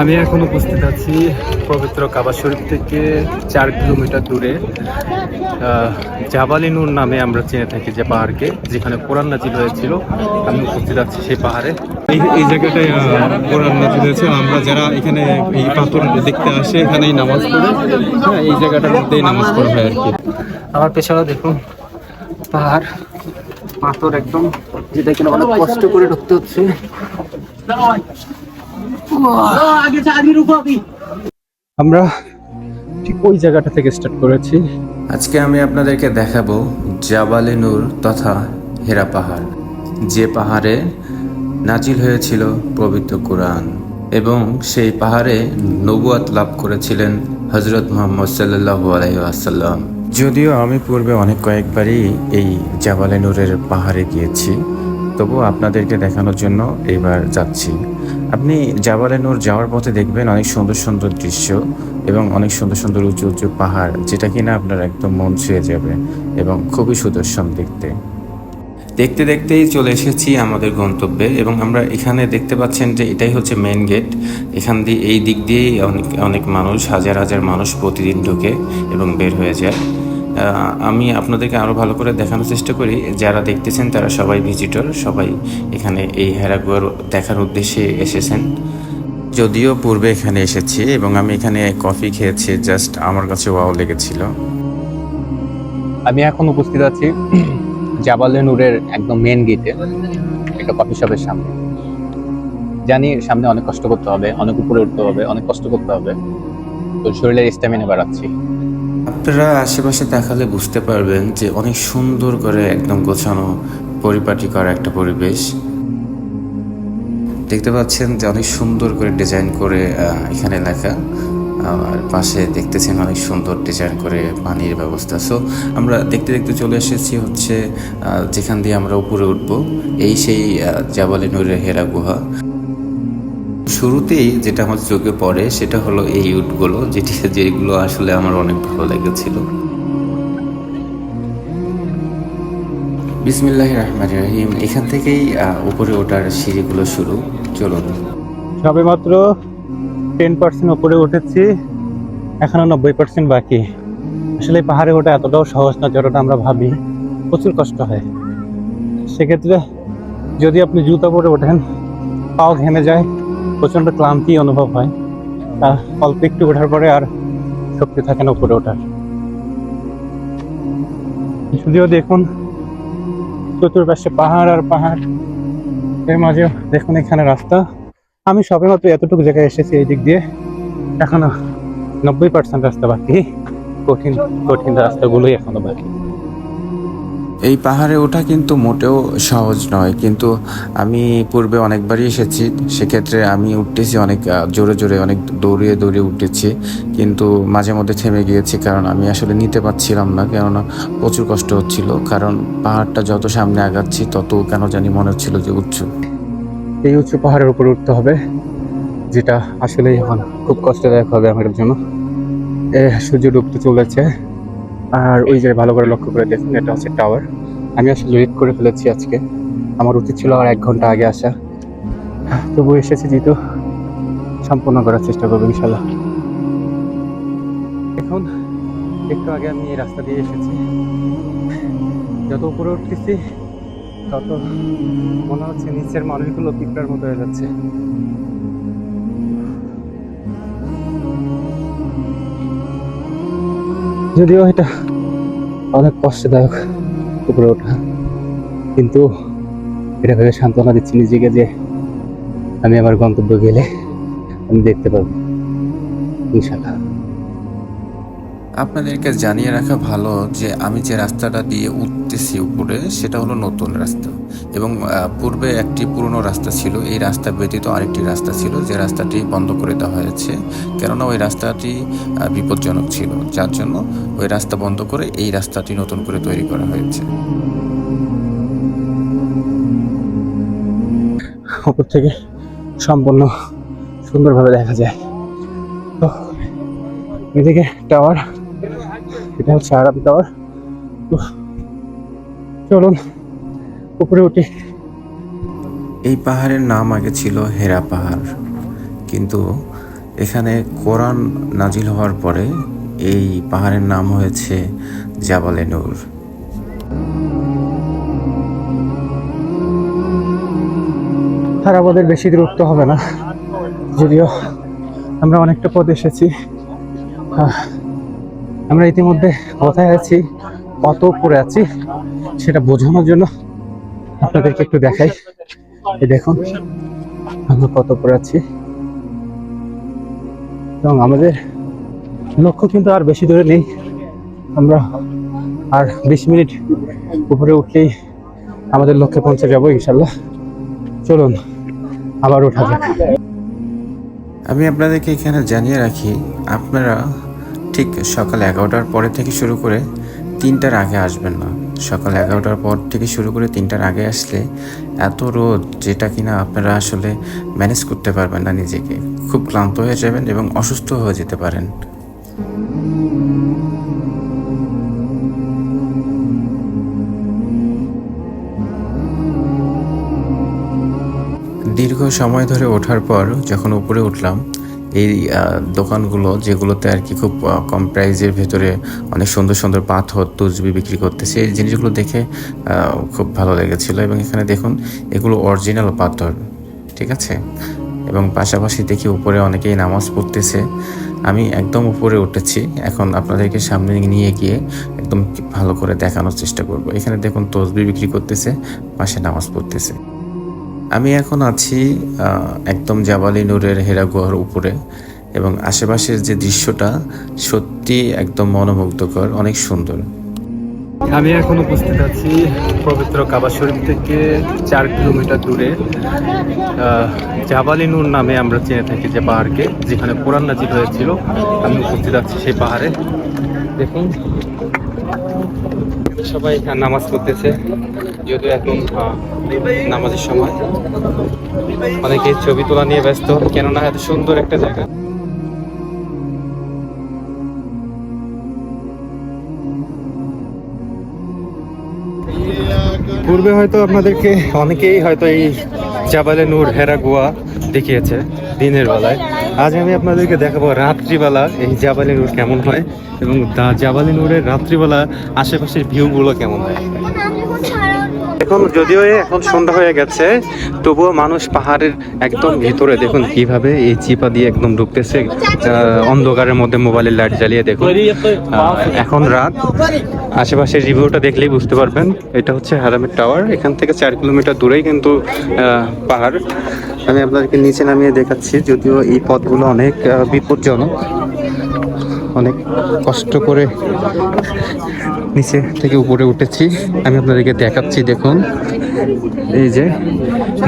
আমি এখন উপস্থিত আছি পবিত্র কাবা শরীফ থেকে চার কিলোমিটার দূরে। আহ, জাবালি নূর নামে আমরা চিনে থাকি যে পাহাড়কে যেখানে কোরআন নাজিল হয়েছিল। আমি উপস্থিত আছি সেই পাহাড়ে। এই এই জায়গাটায় কোরআন নাজিল হয়েছে। আমরা যারা এখানে এই পাথর দেখতে আসে এখানেই নামাজ পড়ে। হ্যাঁ এই জায়গাটার মধ্যেই নামাজ পড়া হয় আর কি। আমার পেছনে দেখুন পাহাড় পাথর একদম। যেটা কিনা অনেক কষ্ট করে ঢুকতে হচ্ছে। আমরা ঠিক ওই জায়গাটা থেকে স্টার্ট করেছি। আজকে আমি আপনাদেরকে দেখাবো জাবালে নূর তথা হেরা পাহাড়। যে পাহাড়ে নাজিল হয়েছিল পবিত্র কোরআন এবং সেই পাহাড়ে নবুয়াত লাভ করেছিলেন হজরত মোহাম্মদ সাল্লাহু আলাইসাল্লাম যদিও আমি পূর্বে অনেক কয়েকবারই এই জাবালে নূরের পাহাড়ে গিয়েছি তবু আপনাদেরকে দেখানোর জন্য এবার যাচ্ছি। আপনি জাবালে যাওয়ার পথে দেখবেন অনেক সুন্দর সুন্দর দৃশ্য এবং অনেক সুন্দর সুন্দর উঁচু উঁচু পাহাড়, যেটা কিনা আপনার একদম মন ছুঁয়ে যাবে এবং খুবই সুদর্শন দেখতে। দেখতে দেখতেই চলে এসেছি আমাদের গন্তব্যে এবং আমরা এখানে দেখতে পাচ্ছেন যে এটাই হচ্ছে মেন গেট এখান দিয়ে এই দিক দিয়েই অনেক অনেক মানুষ, হাজার হাজার মানুষ প্রতিদিন ঢুকে এবং বের হয়ে যায়। আমি আপনাদেরকে আরও ভালো করে দেখানোর চেষ্টা করি। যারা দেখতেছেন, তারা সবাই ভিজিটর সবাই এখানে এই হেরাগুয়ার দেখার উদ্দেশ্যে এসেছেন। যদিও পূর্বে এখানে এসেছি এবং আমি এখানে কফি খেয়েছি জাস্ট আমার কাছে ওয়াও লেগেছিল। আমি এখন উপস্থিত আছি জাবালে নূরের একদম মেন গেটে একটা কফি শপের সামনে। জানি সামনে অনেক কষ্ট করতে হবে, অনেক উপরে উঠতে হবে, অনেক কষ্ট করতে হবে। তো শরীরের স্ট্যামিনা বাড়াচ্ছি। আপনারা আশেপাশে দেখালে বুঝতে পারবেন যে অনেক সুন্দর করে একদম গোছানো পরিপাটি করা একটা পরিবেশ। দেখতে পাচ্ছেন যে অনেক সুন্দর করে ডিজাইন করে এখানে লেখা। আর পাশে দেখতেছেন অনেক সুন্দর ডিজাইন করে পানির ব্যবস্থা। সো আমরা দেখতে দেখতে চলে এসেছি হচ্ছে যেখান দিয়ে আমরা উপরে উঠব। এই সেই জাবালি নুরের হেরা গুহা। শুরুতেই যেটা আমার চোখে পড়ে সেটা হলো এই উটগুলো, যেটি যেগুলো আসলে আমার অনেক ভালো লেগেছিল। বিসমিল্লাহ রহমান রহিম। এখান থেকেই উপরে ওঠার সিঁড়িগুলো শুরু। চলুন। সবে মাত্র টেন পার্সেন্ট উপরে উঠেছি, এখনও নব্বই পার্সেন্ট বাকি। আসলে পাহাড়ে ওঠা এতটাও সহজ না যতটা আমরা ভাবি। প্রচুর কষ্ট হয়। সেক্ষেত্রে যদি আপনি জুতা পরে ওঠেন, পাও ঘেমে যায়। প্রচণ্ড ক্লান্তি অনুভব হয়। অল্প একটু ওঠার পরে আর শক্তি থাকে না উপরে ওঠার। যদিও দেখুন, চতুর্পাশে পাহাড় আর পাহাড়, এর মাঝে দেখুন এখানে রাস্তা। আমি সবেমাত্র এতটুকু জায়গায় এসেছি এই দিক দিয়ে। এখনও নব্বই পার্সেন্ট রাস্তা বাকি। কঠিন কঠিন রাস্তাগুলোই এখনও বাকি। এই পাহাড়ে ওঠা কিন্তু মোটেও সহজ নয়। কিন্তু আমি পূর্বে অনেকবারই এসেছি। সেক্ষেত্রে আমি উঠতেছি অনেক জোরে জোরে, অনেক দৌড়িয়ে দৌড়িয়ে উঠেছি। কিন্তু মাঝে মধ্যে থেমে গিয়েছি কারণ আমি আসলে নিতে পারছিলাম না। কেননা প্রচুর কষ্ট হচ্ছিল। কারণ পাহাড়টা যত সামনে আগাচ্ছি, তত কেন জানি মনে হচ্ছিল যে উচ্চ এই উঁচু পাহাড়ের উপর উঠতে হবে, যেটা আসলেই খুব কষ্টদায়ক হবে আমাদের জন্য। এ, সূর্য ডুবতে চলেছে। আর ওই যে ভালো করে লক্ষ্য করে দেখুন, এটা হচ্ছে টাওয়ার আমি আসলে লেট করে ফেলেছি আজকে। আমার উচিত ছিল আর এক ঘণ্টা আগে আসা। তবু এসেছি যেহেতু। সম্পূর্ণ করার চেষ্টা করব, ইনশাল্লাহ। এখন একটু আগে আমি এই রাস্তা দিয়ে এসেছি। যত উপরে উঠতেছি, তত মনে হচ্ছে নিচের মানুষগুলো পিঁপড়ার মতো হয়ে যাচ্ছে। যদিও এটা অনেক কষ্টদায়ক উপরে ওঠা। কিন্তু এটা ভেবে সান্ত্বনা দিচ্ছি নিজেকে যে আমি আমার গন্তব্য গেলে আমি দেখতে পাবো। ইনশাল্লাহ আপনাদেরকে জানিয়ে রাখা ভালো যে আমি যে রাস্তাটা দিয়ে উঠতেছি উপরে, সেটা হলো নতুন রাস্তা। এবং পূর্বে একটি পুরনো রাস্তা ছিল। এই রাস্তা ব্যতীত আরেকটি রাস্তা ছিল যে রাস্তাটি বন্ধ করে দেওয়া হয়েছে। কেননা ওই রাস্তাটি বিপজ্জনক ছিল। যার জন্য ওই রাস্তা বন্ধ করে এই রাস্তাটি নতুন করে তৈরি করা হয়েছে। উপর থেকে সম্পূর্ণ সুন্দরভাবে দেখা যায়। তো, এদিকে টাওয়ার এটা হচ্ছে আরাম টাওয়ার। চলুন উপরে উঠি। এই পাহাড়ের নাম আগে ছিল হেরা পাহাড়। কিন্তু এখানে কোরআন নাজিল হওয়ার পরে এই পাহাড়ের নাম হয়েছে জাবালে নূর। আর আমাদের বেশি দূরত্ব হবে না। যদিও আমরা অনেকটা পথ এসেছি। আহ, আমরা ইতিমধ্যে কোথায় আছি, কত উপরে আছি, সেটা বোঝানোর জন্য আপনাদেরকে একটু দেখাই। এই দেখুন, আমরা কত উপরে আছি। এবং আমাদের লক্ষ্য কিন্তু আর বেশি দূরে নেই। আমরা আর বিশ মিনিট উপরে উঠলেই আমাদের লক্ষ্যে পৌঁছে যাব ইনশাল্লাহ চলুন, আবার ওঠা যাক। আমি আপনাদেরকে এখানে জানিয়ে রাখি, আপনারা ঠিক সকাল এগারোটার পরে থেকে শুরু করে তিনটার আগে আসবেন না। সকাল এগারোটার পর থেকে শুরু করে তিনটার আগে আসলে এত রোদ যেটা কিনা আপনারা আসলে ম্যানেজ করতে পারবেন না নিজেকে। খুব ক্লান্ত হয়ে যাবেন এবং অসুস্থ হয়ে যেতে পারেন। দীর্ঘ সময় ধরে ওঠার পর যখন উপরে উঠলাম এই দোকানগুলো যেগুলোতে আর কি খুব কম প্রাইজের ভেতরে অনেক সুন্দর সুন্দর পাথর, তুজবি বিক্রি করতেছে, এই জিনিসগুলো দেখে খুব ভালো লেগেছিল। এবং এখানে দেখুন, এগুলো অরিজিনাল পাথর, ঠিক আছে? এবং পাশাপাশি দেখি উপরে অনেকেই নামাজ পড়তেছে। আমি একদম উপরে উঠেছি, এখন আপনাদেরকে সামনে নিয়ে গিয়ে একদম ভালো করে দেখানোর চেষ্টা করব। এখানে দেখুন তসবি বিক্রি করতেছে, পাশে নামাজ পড়তেছে। আমি এখন আছি একদম জাবালি নূরের হেরা গুহার উপরে এবং আশেপাশের যে দৃশ্যটা সত্যি একদম মনোমুগ্ধকর, অনেক সুন্দর। আমি এখন উপস্থিত আছি পবিত্র কাবা শরীফ থেকে চার কিলোমিটার দূরে জাবালি নূর নামে আমরা চিনে থাকি যে পাহাড়কে, যেখানে কোরআন নাজিল হয়েছিল। আমি উপস্থিত আছি সেই পাহাড়ে। দেখুন। সবাই নামাজ পড়তেছে, যদিও এখন নামাজের সময়। অনেকে ছবি তোলা নিয়ে ব্যস্ত, কেননা এত সুন্দর একটা জায়গা। পূর্বে হয়তো আপনাদেরকে অনেকেই হয়তো এই জাবালে নূর হেরা গোয়া দেখিয়েছে, দিনের বেলায়। আজ আমি আপনাদেরকে দেখাবো রাত্রিবেলা এই জাবালি নূর কেমন হয় এবং জাবালি নূরের রাত্রিবেলা আশেপাশের ভিউগুলো কেমন হয়। এখন যদিও এখন সন্ধ্যা হয়ে গেছে, তবুও মানুষ পাহাড়ের একদম ভিতরে দেখুন কীভাবে এই চিপা দিয়ে একদম ঢুকতেছে অন্ধকারের মধ্যে মোবাইলের লাইট জ্বালিয়ে দেখুন। এখন রাত। আশেপাশের রিভিউটা দেখলেই বুঝতে পারবেন, এটা হচ্ছে হারামের টাওয়ার। এখান থেকে চার কিলোমিটার দূরেই কিন্তু পাহাড়। আমি আপনাদেরকে নিচে নামিয়ে দেখাচ্ছি, যদিও এই পথগুলো অনেক বিপজ্জনক। অনেক কষ্ট করে নিচে থেকে উপরে উঠেছি। আমি আপনাদেরকে দেখাচ্ছি দেখুন। এই যে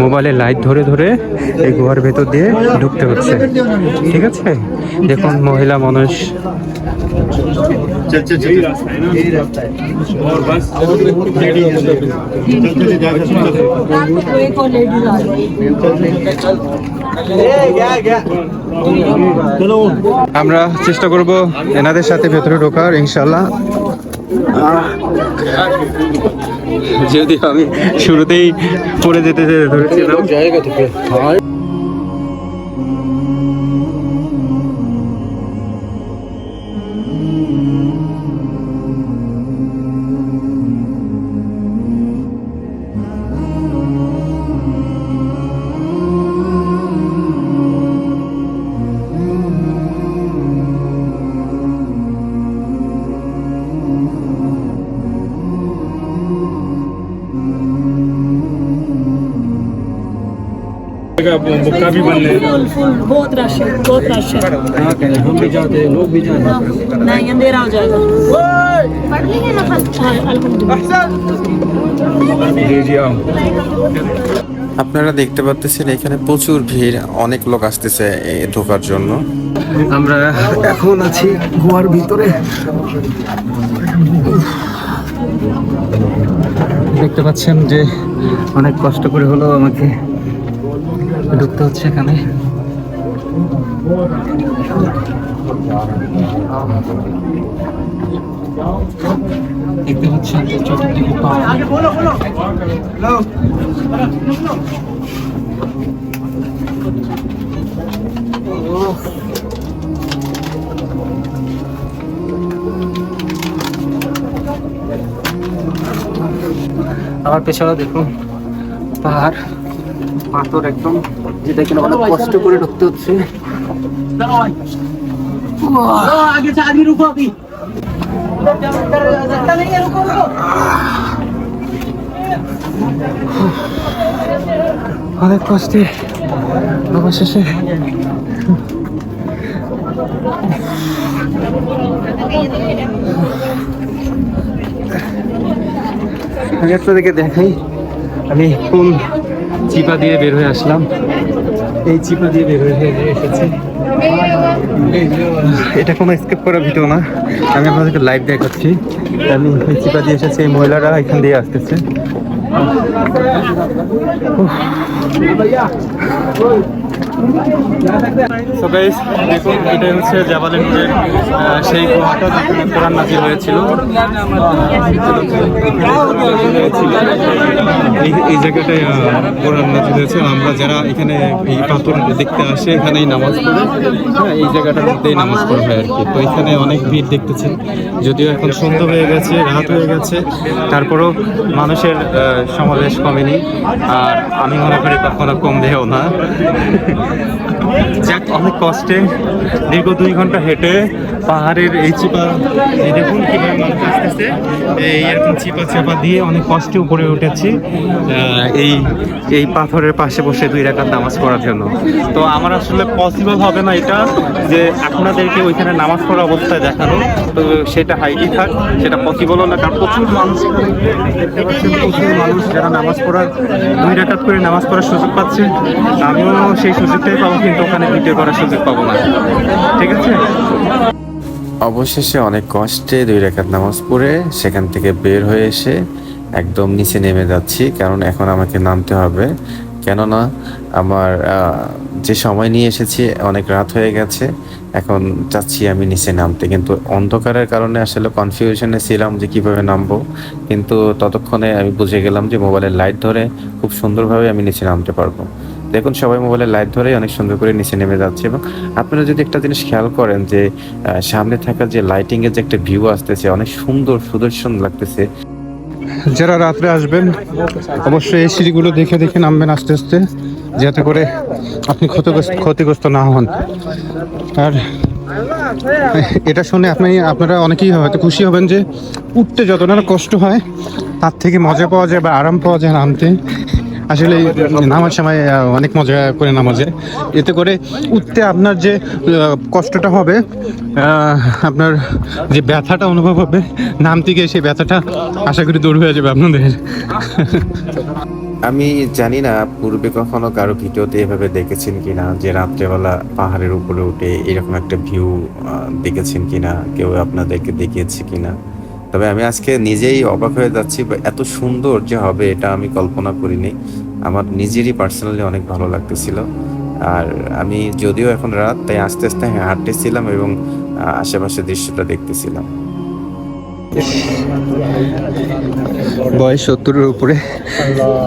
মোবাইলে লাইট ধরে ধরে এই গুহার ভেতর দিয়ে ঢুকতে হচ্ছে। ঠিক আছে? দেখুন মহিলা মানুষ। আমরা চেষ্টা করব এনাদের সাথে ভেতরে ঢোকার ইনশাল্লাহ যদি আমি শুরুতেই পড়ে যেতে ধরেছিলাম। জায়গা থেকে। बुक्का भी बनने फुल फुल बहुत रश है बहुत रश है हम भी जाते हैं लोग भी जाते हैं नहीं अंधेरा हो जाएगा हाँ, अल्हम्दुलिल्लाह जी जी आओ আপনারা দেখতে পাচ্ছেন এখানে প্রচুর ভিড় অনেক লোক আসতেছে এ ঢোকার জন্য আমরা এখন আছি গুহার ভিতরে দেখতে পাচ্ছেন যে অনেক কষ্ট করে হলেও আমাকে ঢুকতে হচ্ছে এখানে। দেখতে পাচ্ছেন যে চতুর্দিকে আমার পেছনে দেখুন পাহাড়। পাথর একদম যেটা কিনা অনেক কষ্ট করে ঢুকতে হচ্ছে। অনেক কষ্টে অবশেষে আমি আপনাদেরকে দেখাই। আমি কোন চিপা দিয়ে বের হয়ে আসলাম। এই চিপা দিয়ে বের হয়ে এসেছি। এটা কোনো স্কেপ করা ভিডিও না। আমি আপনাদেরকে লাইভ দেখাচ্ছি। আমি এই চিপা দিয়ে এসেছি, এই মহিলারা এখান দিয়ে আসতেছে। So guys, দেখুন এটা হচ্ছে জাবালের যে সেই গুহাটা যেখানে কোরআন নাজিল হয়েছিল। এই জায়গাটায় কোরআন নাজিল হয়েছে। আমরা যারা এখানে এই পাথর দেখতে আসে এখানেই নামাজ পড়ে। হ্যাঁ এই জায়গাটার মধ্যেই নামাজ পড়া হয় আর কি। তো এখানে অনেক ভিড় দেখতেছেন। যদিও এখন সন্ধ্যা হয়ে গেছে রাত হয়ে গেছে তারপরেও মানুষের সমাবেশ কমেনি। আর আমি মনে করি কখনো কমবেও না। যাক অনেক কষ্টে দীর্ঘ দুই ঘণ্টা হেঁটে পাহাড়ের এই চিপা, এই দেখুন কীভাবে মানুষ আসতেছে এই এরকম চিপা চাপা দিয়ে অনেক কষ্টে উপরে উঠেছি। এই এই পাথরের পাশে বসে দুই রাকাত নামাজ পড়ার জন্য। তো আমার আসলে পসিবল হবে না এটা, যে আপনাদেরকে ওইখানে নামাজ পড়া অবস্থায় দেখানো। তো সেটা হাইটি থাক, সেটা পসিবলও না, কারণ প্রচুর মানুষ দেখতে প্রচুর মানুষ যারা নামাজ পড়ার, দুই রাকাত করে নামাজ পড়ার সুযোগ পাচ্ছে। আমিও সেই সুযোগটাই পাবো, কিন্তু ওখানে ভিডিও করার সুযোগ পাবো না। ঠিক আছে? অবশেষে অনেক কষ্টে দুই রেখাত নামাজ পড়ে সেখান থেকে বের হয়ে এসে একদম নিচে নেমে যাচ্ছি, কারণ এখন আমাকে নামতে হবে। কেননা আমার যে সময় নিয়ে এসেছি, অনেক রাত হয়ে গেছে, এখন চাচ্ছি আমি নিচে নামতে। কিন্তু অন্ধকারের কারণে আসলে কনফিউশনে ছিলাম যে কীভাবে নামবো। কিন্তু ততক্ষণে আমি বুঝে গেলাম যে মোবাইলের লাইট ধরে খুব সুন্দরভাবে আমি নিচে নামতে পারব। দেখুন, সবাই মোবাইলের লাইট ধরেই অনেক সুন্দর করে নিচে নেমে যাচ্ছে এবং আপনারা যদি একটা জিনিস খেয়াল করেন যে সামনে থাকা যে লাইটিং এর যে একটা ভিউ আসতেছে, অনেক সুন্দর সুদর্শন লাগতেছে। যারা রাত্রে আসবেন, অবশ্যই এই সিঁড়িগুলো দেখে দেখে নামবেন আস্তে আস্তে, যাতে করে আপনি ক্ষতিগ্রস্ত ক্ষতিগ্রস্ত না হন। আর এটা শুনে আপনি আপনারা অনেকেই হয়তো খুশি হবেন যে, উঠতে যতটা না কষ্ট হয়, তার থেকে মজা পাওয়া যায় বা আরাম পাওয়া যায় নামতে। আসলে নামার সময় অনেক মজা করে নামা যায় এতে করে উঠতে আপনার যে কষ্টটা হবে আপনার যে ব্যথাটা অনুভব হবে নামতে গিয়ে সেই ব্যথাটা আশা করি দূর হয়ে যাবে আপনাদের। আমি জানি না, পূর্বে কখনো কারও ভিডিওতে এভাবে দেখেছেন কিনা, যে রাত্রেবেলা পাহাড়ের উপরে উঠে এরকম একটা ভিউ দেখেছেন কিনা, কেউ আপনাদেরকে দেখিয়েছে কিনা। তবে আমি আজকে নিজেই অবাক হয়ে যাচ্ছি এত সুন্দর যে হবে এটা আমি কল্পনা করিনি। আমার নিজেরই পার্সোনালি অনেক ভালো লাগতেছিল। আর আমি যদিও এখন রাত তাই আস্তে আস্তে হাঁটতেছিলাম এবং আহ, আশেপাশের দৃশ্যটা দেখতেছিলাম। বয়স সত্তরের উপরে।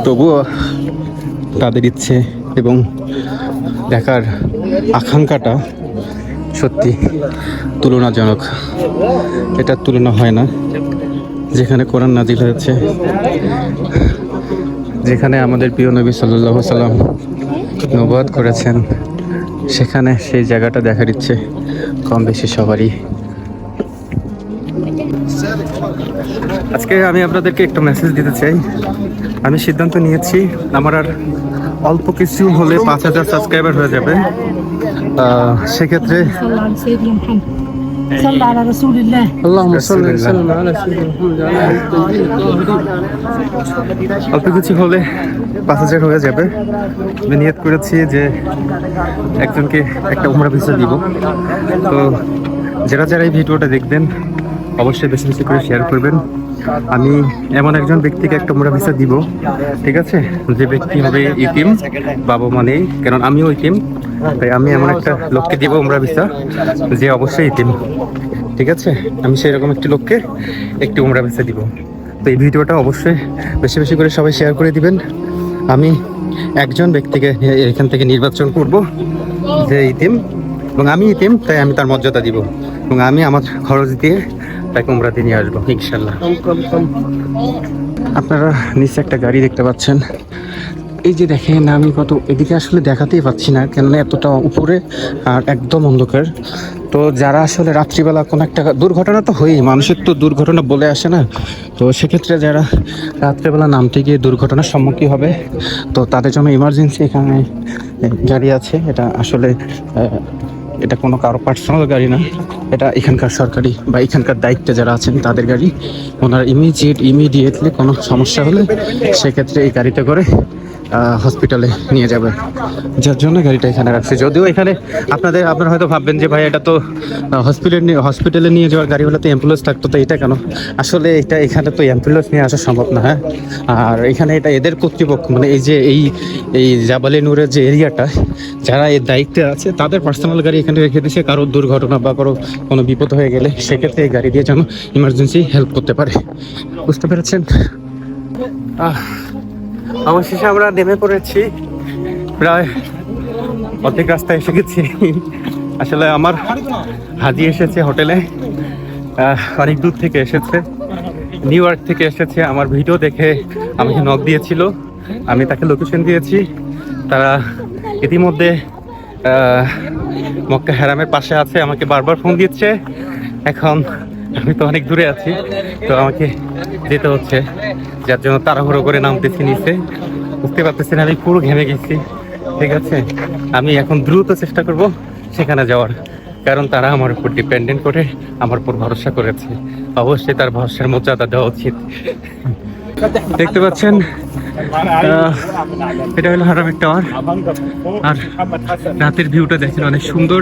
তবুও তাদের ইচ্ছে এবং দেখার আকাঙ্ক্ষাটা সত্যি। তুলনাজনক। এটার তুলনা হয় না। যেখানে কোরআন নাজিল হয়েছে, যেখানে আমাদের প্রিয় নবী সাল্লাহ সাল্লাম নবাদ করেছেন, সেখানে সেই জায়গাটা দেখার ইচ্ছে কম বেশি সবারই। আজকে আমি আপনাদেরকে একটা মেসেজ দিতে চাই। আমি সিদ্ধান্ত নিয়েছি, আমার আর অল্প কিছু হলে পাঁচ হাজার সাবস্ক্রাইবার হয়ে যাবে। সেক্ষেত্রে صلى على سيدنا محمد صلى على رسول الله اللهم صل وسلم অল্প কিছু হলে পাঁচ হাজার হয়ে যাবে আমি নিয়ত করেছি যে একজনকে একটা উমরা ভিসা দিব তো যারা যারা এই ভিডিওটা দেখবেন অবশ্যই বেশি বেশি করে শেয়ার করবেন। আমি এমন একজন ব্যক্তিকে একটা উমরা ভিসা দিব, ঠিক আছে? যে ব্যক্তি হবে ইতিম, বাবা মানেই কারণ আমিও ইতিম, তাই আমি এমন একটা লোককে দিব উমরা ভিসা যে অবশ্যই ইতিম, ঠিক আছে? আমি সেই রকম একটি লোককে একটি উমরা ভিসা দিব। তো এই ভিডিওটা অবশ্যই বেশি বেশি করে সবাই শেয়ার করে দিবেন। আমি একজন ব্যক্তিকে এখান থেকে নির্বাচন করব, যে ইতিম, এবং আমি ইতিম, তাই আমি তার মর্যাদা দিব। এবং আমি আমার খরচ দিয়ে তাকে উমরাতে নিয়ে আসব ইনশাল্লাহ আপনারা নিচে একটা গাড়ি দেখতে পাচ্ছেন। এই যে দেখেন আমি কত এদিকে আসলে দেখাতেই পাচ্ছি না কেননা এতটা উপরে আর একদম অন্ধকার। তো যারা আসলে রাত্রিবেলা কোনো একটা দুর্ঘটনা তো হয়েই মানুষের তো দুর্ঘটনা বলে আসে না। তো সেক্ষেত্রে যারা রাত্রেবেলা নামতে গিয়ে দুর্ঘটনার সম্মুখীন হবে তো তাদের জন্য ইমার্জেন্সি এখানে গাড়ি আছে। এটা আসলে এটা কোনো কারও পার্সোনাল গাড়ি না। এটা এখানকার সরকারি বা এখানকার দায়িত্বে যারা আছেন তাদের গাড়ি। ওনারা ইমিডিয়েট ইমিডিয়েটলি কোনো সমস্যা হলে সেক্ষেত্রে এই গাড়িতে করে হসপিটালে নিয়ে যাবে। যার জন্য গাড়িটা এখানে রাখছে। যদিও এখানে আপনাদের, আপনারা হয়তো ভাববেন যে, ভাই, এটা তো হসপিটালে হসপিটালে নিয়ে যাওয়ার গাড়ি হলে তো অ্যাম্বুলেন্স থাকতো, তো এটা কেন? আসলে এটা, এখানে তো অ্যাম্বুলেন্স নিয়ে আসা সম্ভব না হ্যাঁ? আর এখানে এটা এদের কর্তৃপক্ষ মানে এই যে, এই এই জাবালি নূরের যে এরিয়াটা, যারা এর দায়িত্বে আছে, তাদের পার্সোনাল গাড়ি এখানে রেখে দিয়েছে। কারও দুর্ঘটনা বা কারও কোনো বিপদ হয়ে গেলে, সেক্ষেত্রে এই গাড়ি দিয়ে যেন ইমার্জেন্সি হেল্প করতে পারে। বুঝতে পেরেছেন? আহ অবশেষে আমরা নেমে পড়েছি। প্রায় অর্ধেক রাস্তায় এসে গেছি। আসলে আমার হাজি এসেছে হোটেলে। অনেক দূর থেকে এসেছে। নিউ ইয়র্ক থেকে এসেছে। আমার ভিডিও দেখে আমাকে নক দিয়েছিল। আমি তাকে লোকেশন দিয়েছি। তারা ইতিমধ্যে মক্কা হেরামের পাশে আছে। আমাকে বারবার ফোন দিচ্ছে। এখন আমি তো অনেক দূরে আছি, তো আমাকে যেতে হচ্ছে। যার জন্য তাড়াহুড়ো করে নামতেছি নিচে। বুঝতে পারতেছি না আমি পুরো ঘেমে গেছি। ঠিক আছে? আমি এখন দ্রুত চেষ্টা করব সেখানে যাওয়ার। কারণ তারা আমার উপর ডিপেন্ডেন্ট করে, আমার উপর ভরসা করেছে। অবশ্যই তার ভরসার মর্যাদা দেওয়া উচিত। দেখতে পাচ্ছেন এটা হলো হারামের টাওয়ার আর রাতের ভিউটা দেখেন অনেক সুন্দর।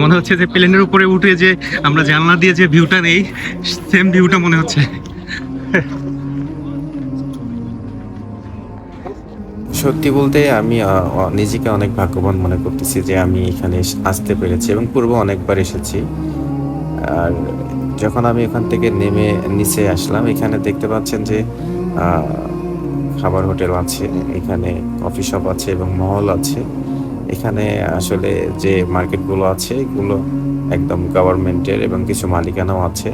মনে হচ্ছে যে প্লেনের উপরে উঠে যে আমরা জানলা দিয়ে যে ভিউটা নেই সেম ভিউটা মনে হচ্ছে। সত্যি বলতে আমি নিজেকে অনেক ভাগ্যবান মনে করতেছি যে আমি এখানে আসতে পেরেছি এবং পূর্বে অনেকবার এসেছি। আর যখন আমি এখান থেকে নেমে নিচে আসলাম, এখানে দেখতে পাচ্ছেন যে খাবার হোটেল আছে, এখানে কফি শপ আছে এবং মহল আছে। এখানে আসলে যে মার্কেটগুলো আছে, এগুলো একদম গভর্নমেন্টের এবং কিছু মালিকানাও আছে।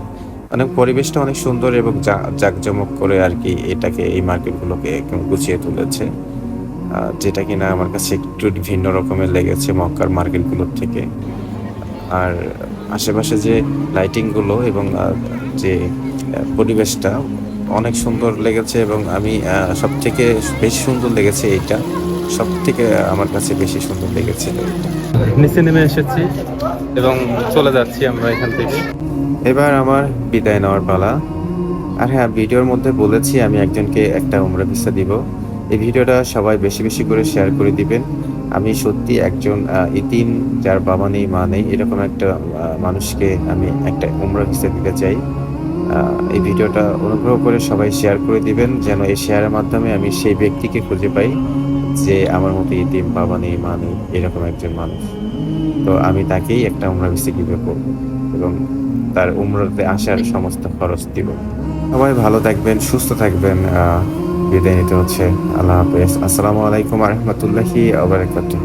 অনেক পরিবেশটা অনেক সুন্দর এবং জাঁকজমক করে আর কি এটাকে, এই মার্কেটগুলোকে গুছিয়ে তুলেছে। যেটা কিনা আমার কাছে একটু ভিন্ন রকমের লেগেছে মক্কার মার্কেটগুলোর থেকে। আর আশেপাশে যে লাইটিংগুলো এবং যে পরিবেশটা অনেক সুন্দর লেগেছে এবং আমি সব থেকে বেশি সুন্দর লেগেছে এইটা। সব থেকে আমার কাছে বেশি সুন্দর লেগেছে। নিচে নেমে এসেছি এবং চলে যাচ্ছি আমরা এখান থেকে। এবার আমার বিদায় নেওয়ার পালা। আর হ্যাঁ ভিডিওর মধ্যে বলেছি আমি একজনকে একটা উমরা ভিসা দিব। এই ভিডিওটা সবাই বেশি বেশি করে শেয়ার করে দিবেন। আমি সত্যি একজন ইতিম যার বাবা নেই মা নেই এরকম একটা মানুষকে আমি একটা উমরা ভিসা দিতে চাই। এই ভিডিওটা অনুগ্রহ করে সবাই শেয়ার করে দিবেন যেন এই শেয়ারের মাধ্যমে আমি সেই ব্যক্তিকে খুঁজে পাই। যে আমার মতো ইতিম বাবা নেই, মা নেই, এরকম একজন মানুষ। তো আমি তাকেই একটা উমরা ভিসা গিভে করব এবং তার উমরাতে আসার সমস্ত খরচ দিব। সবাই ভালো থাকবেন, সুস্থ থাকবেন বিদায় নিতে হচ্ছে। আল্লাহ হাফেজ। আসসালামু আলাইকুম রহমতুল্লাহি আবরাকাতুহ